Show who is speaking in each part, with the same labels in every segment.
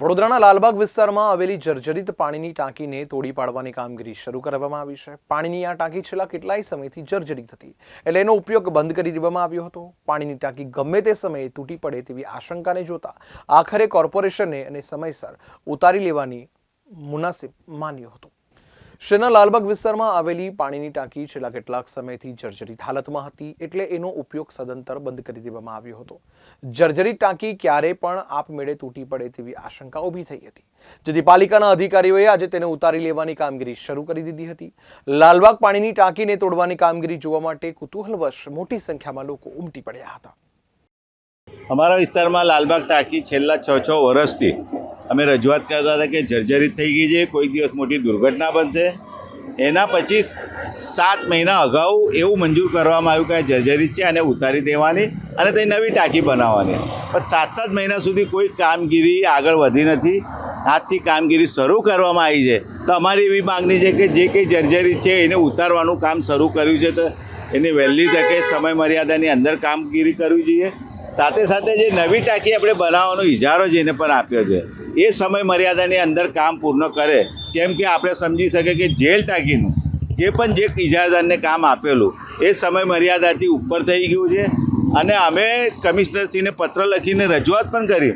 Speaker 1: વડોદરાના લાલબાગ વિસ્તારમાં આવેલી જર્જરિત પાણીની ટાંકીને તોડી પાડવાની કામગીરી શરૂ કરવામાં આવી છે. પાણીની આ ટાંકી છેલ્લા કેટલાય સમયથી જર્જરિત હતી એટલે એનો ઉપયોગ બંધ કરી દેવામાં આવ્યો હતો. પાણીની ટાંકી ગમે તે સમયે તૂટી પડે તેવી આશંકાને જોતા આખરે કોર્પોરેશને અને સમયસર ઉતારી લેવાની મુનાસિબ માન્યો હતો. શહેરના લાલબાગ વિસ્તારમાં આવેલી પાણીની ટાંકી છેલ્લા કેટલાક સમયથી જર્જરિત હાલતમાં હતી એટલે એનો ઉપયોગ સદંતર બંધ કરી દેવામાં આવ્યો હતો. જર્જરિત ટાંકી ક્યારે પણ આપમેળે તૂટી પડે તેવી આશંકા ઊભી થઈ હતી. જેથી પાલિકાના અધિકારીઓએ આજે તેને ઉતારી લેવાની કામગીરી શરૂ કરી દીધી હતી. લાલબાગ પાણીની ટાંકીને તોડવાની કામગીરી જોવા માટે કુતૂહલવશ મોટી સંખ્યામાં લોકો ઉમટી પડ્યા હતા.
Speaker 2: અમારા વિસ્તારમાં લાલબાગ ટાંકી છેલ્લા છ છ વર્ષથી અમે રજૂઆત કરતા હતા કે જર્જરિત થઈ ગઈ છે કોઈ દિવસ મોટી દુર્ઘટના બનશે. એના પછી સાત મહિના અગાઉ એવું મંજૂર કરવામાં આવ્યું કે આ જર્જરિત છે અને ઉતારી દેવાની અને તે નવી ટાંકી બનાવવાની. પણ સાત સાત મહિના સુધી કોઈ કામગીરી આગળ વધી નથી. આજથી કામગીરી શરૂ કરવામાં આવી છે. તો અમારી એવી માગણી છે કે જે કંઈ જર્જરિત છે એને ઉતારવાનું કામ શરૂ કર્યું છે તો એની વહેલી તકે સમય મર્યાદાની અંદર કામગીરી કરવી જોઈએ. સાથે સાથે જે નવી ટાંકી આપણે બનાવવાનો ઇજારો જેને પણ આપ્યો છે, એ સમય મર્યાદાની અંદર કામ પૂર્ણ કરે, કેમ કે આપણે સમજી શકીએ કે જેલ ટાંકીનું જે પણ જે ઇજારદારને કામ આપેલું, એ સમય મર્યાદાથી ઉપર થઈ ગયું છે. અને અમે કમિશનરશ્રીને પત્ર લખીને રજૂઆત પણ કરી.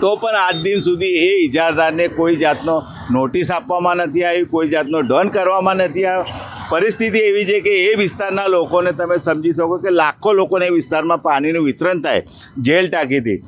Speaker 2: તો પણ આજ દિન સુધી એ ઇજારદારને કોઈ જાતનો નોટિસ આપવામાં નથી આવી કોઈ જાતનો દંડ કરવામાં નથી આવ્યો. પરિસ્થિતિ એવી છે કે એ વિસ્તારના લોકોને તમે સમજી શકો કે લાખો લોકોને એ વિસ્તારમાં પાણીનું વિતરણ થાય, જેલ ટાંકીથી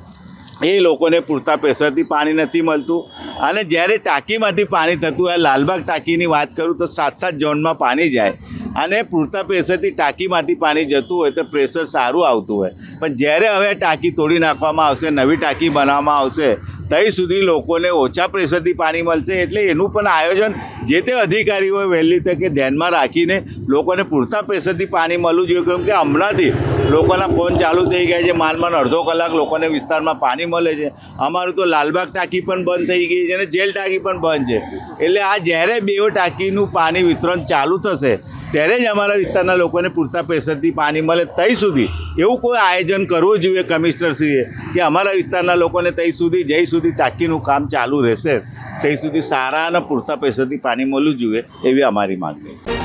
Speaker 2: એ લોકોને પૂરતા પ્રેશરથી પાણી નથી મળતું અને જ્યારે ટાંકીમાંથી પાણી થતું હોય, લાલબાગ ટાંકીની વાત કરું તો સાત સાત ઝોનમાં પાણી જાય. અને પૂરતા પ્રેશરથી ટાંકીમાંથી પાણી જતું હોય તો પ્રેશર સારું આવતું હોય. પણ જ્યારે હવે ટાંકી તોડી નાખવામાં આવશે, નવી ટાંકી બનાવવામાં આવશે ત્યાં સુધી લોકોને ઓછા પ્રેશરથી પાણી મળશે એટલે એનું પણ આયોજન જે તે અધિકારીઓએ વહેલી તકે ધ્યાનમાં રાખીને લોકોને પૂરતા પ્રેશરથી પાણી મળવું જોઈએ. કેમ કે હમણાંથી લોકોના ફોન ચાલુ થઈ ગયા છે. માલમાં અડધો કલાક લોકોને વિસ્તારમાં પાણી મળે છે. અમારું તો લાલબાગ ટાંકી પણ બંધ થઈ ગઈ છે અને જેલ ટાંકી પણ બંધ છે. એટલે આ જ્યારે બેઓ ટાંકીનું પાણી વિતરણ ચાલુ થશે ત્યારે જ અમારા વિસ્તારના લોકોને પૂરતા પ્રેશરથી પાણી મળે ત્યાં સુધી. એવું કોઈ આયોજન કરવું જોઈએ કમિશનરશ્રીએ કે અમારા વિસ્તારના લોકોને ત્યાં સુધી, જઈ સુધી ટાંકીનું કામ ચાલુ રહેશે. ત્યાં સુધી સારા અને પૂરતા પ્રેશરથી પાણી મળવું જોઈએ એવી અમારી માંગણી છે.